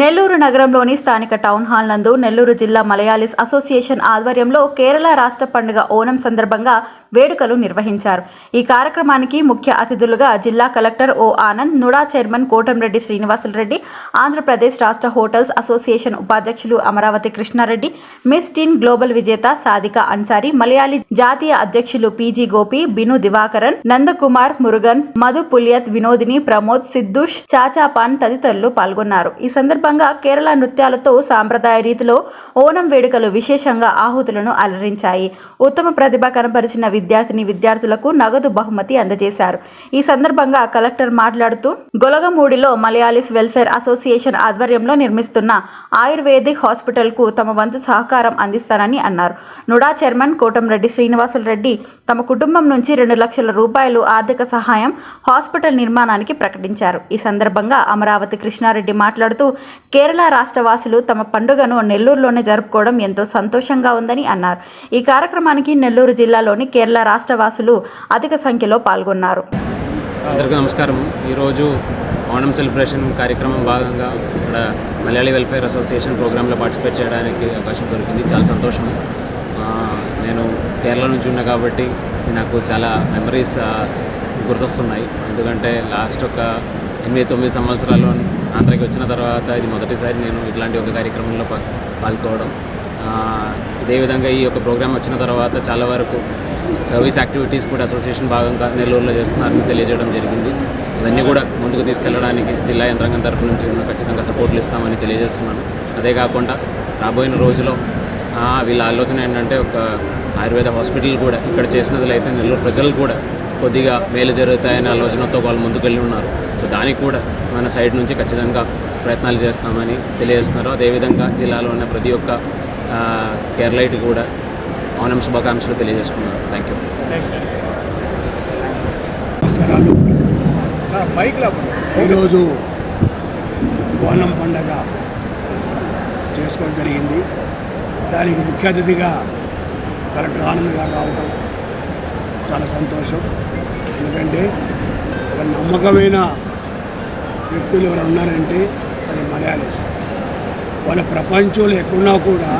నెల్లూరు నగరంలోని స్థానిక town hall నందు నెల్లూరు జిల్లా మలయాళీస్ అసోసియేషన్ ఆధ్వర్యంలో కేరళ రాష్ట్ర పండుగ ఓనం సందర్భంగా వేడుకలు నిర్వహించారు. ఈ కార్యక్రమానికి ముఖ్య అతిథులుగా జిల్లా collector O Anand NUDA chairman Kotamreddy Srinivasula Reddy Andhra Pradesh రాష్ట్ర హోటల్స్ అసోసియేషన్ ఉపాధ్యక్షులు Amaravati Krishna Reddy Miss Teen Global విజేత సాధిక అన్సారి మలయాళీ జాతీయ అధ్యక్షులు పీజీ గోపి బిను దివాకరన్ నందకుమార్ మురుగన్ మధు పులియత్ వినోదిని ప్రమోద్ సిద్ధుష్ చాచాపాన్ తదితరులు పాల్గొన్నారు. ఈ సందర్భంగా కేరళ నృత్యాలతో సాంప్రదాయ రీతిలో ఓనం వేడుకలు విశేషంగా ఆహుతులను అలరించాయి. ఉత్తమ ప్రతిభ కనపరిచిన విద్యార్థిని విద్యార్థులకు నగదు బహుమతి అందజేశారు. ఈ సందర్భంగా కలెక్టర్ మాట్లాడుతూ గొలగమూడిలో మలయాళీస్ వెల్ఫేర్ అసోసియేషన్ ఆధ్వర్యంలో నిర్మిస్తున్న ఆయుర్వేదిక్ హాస్పిటల్కు తమ వంతు సహకారం అందిస్తానని అన్నారు. నుడా చైర్మన్ కోటంరెడ్డి శ్రీనివాసులు రెడ్డి తమ కుటుంబం నుంచి రెండు లక్షల రూపాయలు ఆర్థిక సహాయం హాస్పిటల్ నిర్మాణానికి ప్రకటించారు. ఈ సందర్భంగా అమరావతి కృష్ణారెడ్డి మాట్లాడుతూ కేరళ రాష్ట్రవాసులు తమ పండుగను నెల్లూరులోనే జరుపుకోవడం ఎంతో సంతోషంగా ఉందని అన్నారు. ఈ కార్యక్రమానికి నెల్లూరు జిల్లాలోని కేరళ రాష్ట్రవాసులు అధిక సంఖ్యలో పాల్గొన్నారు. అందరికీ నమస్కారం. ఈరోజు ఓణం సెలబ్రేషన్ కార్యక్రమం భాగంగా ఇక్కడ మలయాళీ వెల్ఫేర్ అసోసియేషన్ ప్రోగ్రాంలో పార్టిసిపేట్ చేయడానికి అవకాశం దొరికింది. చాలా సంతోషం. నేను కేరళ నుంచి ఉన్నా కాబట్టి నాకు చాలా మెమరీస్ గుర్తొస్తున్నాయి. ఎందుకంటే లాస్ట్ ఒక ఎనిమిది తొమ్మిది సంవత్సరాలు ఆంధ్రాకి వచ్చిన తర్వాత ఇది మొదటిసారి నేను ఇట్లాంటి ఒక కార్యక్రమంలో పాల్గొవడం ఆ, ఇదే విధంగా ఈ యొక్క ప్రోగ్రామ్ వచ్చిన తర్వాత చాలా వరకు సర్వీస్ యాక్టివిటీస్ కూడా అసోసియేషన్ భాగంగా నెల్లూరులో చేస్తున్నారని తెలియజేయడం జరిగింది. అవన్నీ కూడా ముందుకు తీసుకెళ్ళడానికి జిల్లా యంత్రాంగం తరపు నుంచి ఖచ్చితంగా సపోర్ట్లు ఇస్తామని తెలియజేస్తున్నాను. అదే కాకుండా రాబోయిన రోజులో వీళ్ళ ఆలోచన ఏంటంటే ఒక ఆయుర్వేద హాస్పిటల్ కూడా ఇక్కడ చేసినది అయితే నెల్లూరు ప్రజలు కూడా కొద్దిగా మేలు జరుగుతాయనే ఆలోచనతో వాళ్ళు ముందుకు వెళ్ళి ఉన్నారు. దానికి కూడా మన సైడ్ నుంచి ఖచ్చితంగా ప్రయత్నాలు చేస్తామని తెలియజేస్తున్నారు. అదేవిధంగా జిల్లాలో ఉన్న ప్రతి ఒక్క కేరళైట్ కూడా ఓనం శుభాకాంక్షలు తెలియజేసుకున్నారు. థ్యాంక్ యూ నమస్కారాలు. ఈరోజు ఓనం పండగ చేసుకోవడం జరిగింది. దానికి ముఖ్య అతిథిగా కలెక్టర్ ఆనంద్ గారు రావడం చాలా సంతోషం. ఎందుకంటే ఒక నమ్మకమైన వ్యక్తులు ఎవరు ఉన్నారంటే అది మలయాళీస్. వాళ్ళ ప్రపంచంలో ఎక్కడున్నా కూడా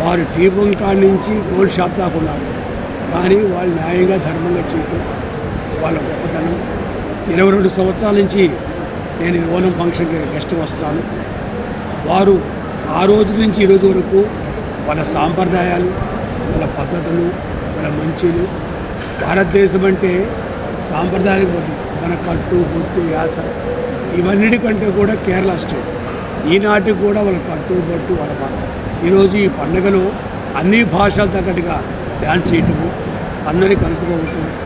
వారు టీపం కాడి నుంచి గోల్డ్ షాప్ దాకా ఉన్నారు. కానీ వాళ్ళు న్యాయంగా ధర్మంగా చేయటం వాళ్ళ గొప్పతనం. ఇరవై రెండు సంవత్సరాల నుంచి నేను ఓనం ఫంక్షన్కి గెస్ట్గా వస్తున్నాను. వారు ఆ రోజు నుంచి ఈరోజు వరకు వాళ్ళ సాంప్రదాయాలు వాళ్ళ పద్ధతులు వాళ్ళ మంచిలు భారతదేశం అంటే సాంప్రదాయానికి పోతుంది. మన కట్టు బొట్టు యాస ఇవన్నిటికంటే కూడా కేరళ స్టేట్. ఈనాటికి కూడా వాళ్ళ కట్టు బొట్టు వాళ్ళ బాధ ఈరోజు ఈ పండుగలో అన్ని భాషల తగ్గట్టుగా డ్యాన్స్ చేయటము అందరినీ కలుపుకోవటం